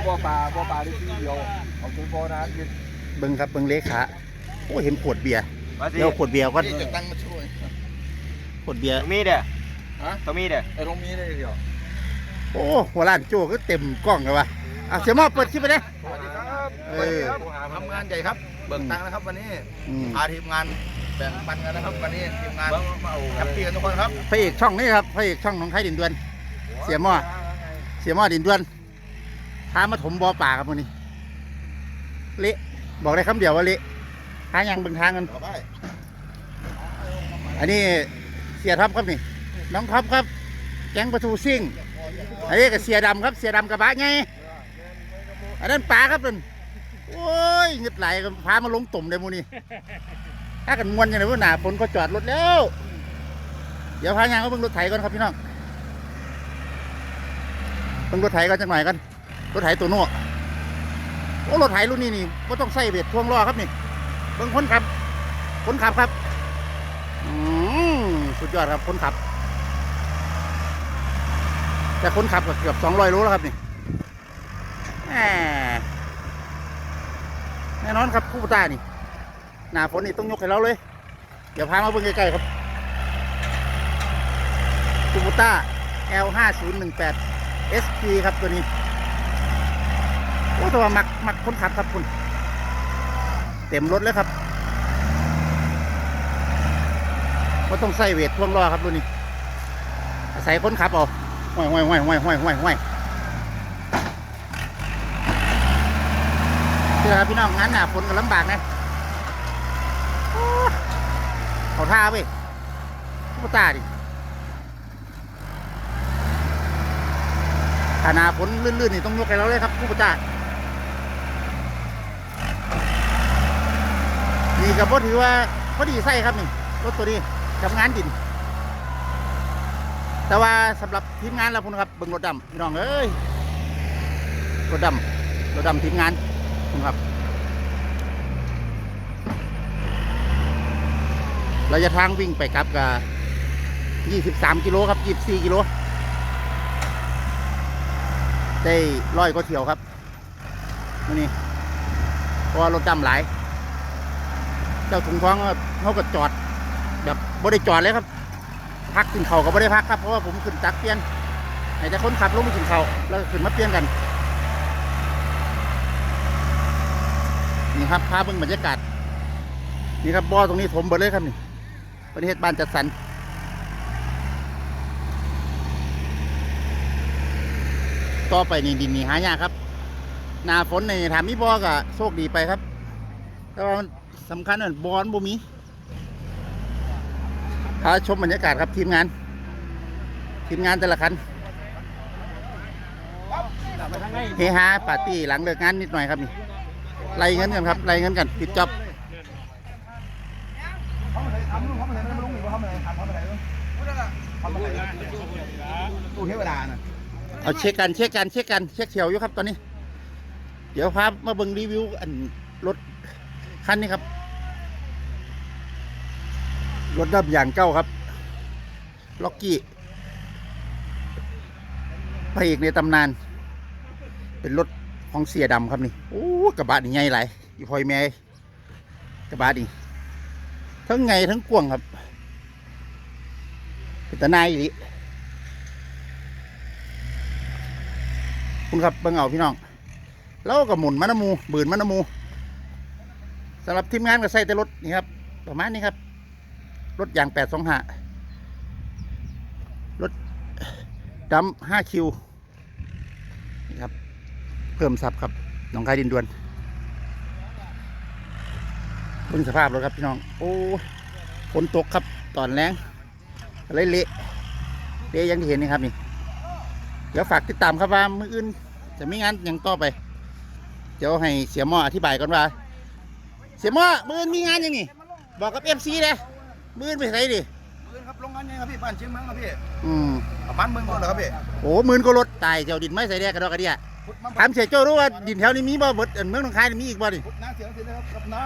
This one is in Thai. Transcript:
แล้วบ่อปลาบ่อปลาได้ที่เดียวเอาถึงบ่อน้ำกินเบิ่งครับเบิ่งเลขาโอ้เห็นขวดเบียร์มาสิเดี๋ยวขวดเบียร์ก็นี่จะตั้งมาช่วยขวดเบียร์มีเด้อฮะต้องมีเด้อไอ้ตรงมีได้เดียวโอ้หัวล้านโจ้ก็เต็มกล้องเลยวะอะเสียหมอเปิดคลิปไปเลยสวัสดีครับเออทำงานใหญ่ครับ เบิกตังค์นะครับวันนี้อืมพาทีมงานแบ่งปันกันนะครับวันนี้ทีมงานแฮปปี้กันทุกคนครับพระเอกช่องนี้ครับพระเอกช่องหน้องไข่ดินดวน เสียหม้อเสียหมอดินดวน พามาถมบ่อป่าครับมือนี้เละบอกได้คำเดียวว่าเละหางยังเบิ่งทางกันอไปอันนี้เสียท็อปครับนี่ น้องท็อปครับ แก๊งประตูซิ่ง อันนี้ก็เสียดำครับ เสียดำกระบะไง อันนั้นปลาครับนั่นโอ้ยเงึดไหลก็พามาลงตุ่มเลยมูนี่ถ้ากันมวนอย่างไรวะหนาฝนก็จอดรถแล้ว เดี๋ยวพายางก็เบิ่งรถไถก่อนครับพี่น้องเบิ่งรถไถก่อนจังหน่อยกัน รถไถตัวโน่โอ้รถไถรุ่นนี้นี่ก็ต้องใส่เบ็ดพ่วงล้อครับนี่เบิ่งคนขับ คนขับครับอืมสุดยอดครับคนขับ แต่คนขับก็เกือบ200โลแล้วครับนี่แน่นอนครับคู่ตานี่หนาฝนนี่ต้องยกให้เราเลย เดี๋ยวพามาเบิ่งใกล้ๆครับคูบูต้า L5018 SP ครับตัวนี้ โอ้ตัวมักมักคนขับครับคุณเต็มรถเลยครับก็ต้องใส่เวทพ่วงล้อครับรุ่นนี้อาศัยคนขับเอาห้อยห้อยห้อยห้อยห้อยห้อยห้อยเจอพี่น้องงานหนาฝนก็ลำบากนะโอ้เขาท่าเว้ยผู้ตาดิถ้าหนาฝนลื่นๆนี่ต้องยกให้เราเลยครับผู้ตา นี่กับว่าถือว่าพอดีใส่ครับนี่รถตัวนี้ทำงานดิน แต่ว่าสำหรับทีมงานเราพุ่นครับเบิ่งรถดำพี่น้องเอ้ยรถดำรถดำทีมงานพุ่นครับระยะทางวิ่งไปกลับกับ23กิโลครับ24กิโลได้ร้อยก็เที่ยวครับนี่เพราะรถดำหลาย เจ้าถุงท้องก็เขาก็จอด แบบบ่ได้จอดเลยครับ พักกินเขาก็ไม่ได้พักครับเพราะว่าผมขึ้นตักเปลี่ยนไหนแต่คนขับลงมากินเขาแล้วขึ้นมาเปลี่ยนกันนี่ครับพาเบิ่งบรรยากาศนี่ครับบ่อตรงนี้ถมเบิดเลยครับนี่ประเทศบ้านจัดสรรต่อไปนี่ดินนี่หายากครับ หนาฝนในถามมีบ่อก็โชคดีไปครับแต่ว่ามัน สำคัญน่ะบอนบ่มีพาชมบรรยากาศครับทีมงาน ทีมงานแต่ละคันเฮฮาปาร์ตี้หลังเลิกงานนิดหน่อยครับนี่ไล่เงินกันครับไล่เงินกันปิดจ็อบเขาไม่ได้ทำลูกเขาไม่ได้ไม่ลงหรือว่าเขาไม่ได้ทำเขาไม่ได้เขาไม่ได้ตู้เทวดาน่ะเอาเช็คกันเช็คกันเช็คกันเช็คเขียวอยู่ครับตอนนี้ เดี๋ยวพามาเบิ่งรีวิวอันรถ คันนี้ครับ รถดับอย่างเก้าครับ ล็อกกี้พระเอกในตำนาน เป็นรถของเสียดำครับนี่โอ้กระบะนี่ใหญ่หลายอีพอยแม่กระบะนี่ทั้งไงทั้งกวงครับเป็นตาหนายอีลีคุณครับเบิ่งเอาพี่น้อง แล้วก็หมุนมันำมู บืนมันำมู สำหรับทีมงานก็ใส่แต่รถนี่ครับ ประมาณนี้ครับ รถยางแปดสองห้ารถดำห้าคิวนี่ครับ เพิ่มซับครับหนองคายดินดวนเบิ่งสภาพรถครับพี่น้อง โอ้ฝนตกครับตอนแรงเลยเละเละยังที่เห็นนี่ครับนี่ เดี๋ยวฝากติดตามครับว่ามืออื่น จะมีงานย่างต่อไป เดี๋ยวให้เสียหม้ออธิบายก่อนว่า เสียหม้อมืออื่นมีงานยังนี่บอกกับเอฟซีเลยมืออื่นไปไหนดิปืนครับลงงานยังครับพี่บ้านเชียงมังครับพี่อืมประมาณเมืองก่อนเหรอครับพี่โอ้หมื่นก็รถตายเจ้าดินไม่ใส่แดกกระดอกกระเดียพุทธมังถามเสียโจ้รู้ว่าดินแถวนี้มีบ่เบิดอันเมืองหนองคายนี่มีอีกบ่ดิพุทธน้าเสียงสินะครับกับน้า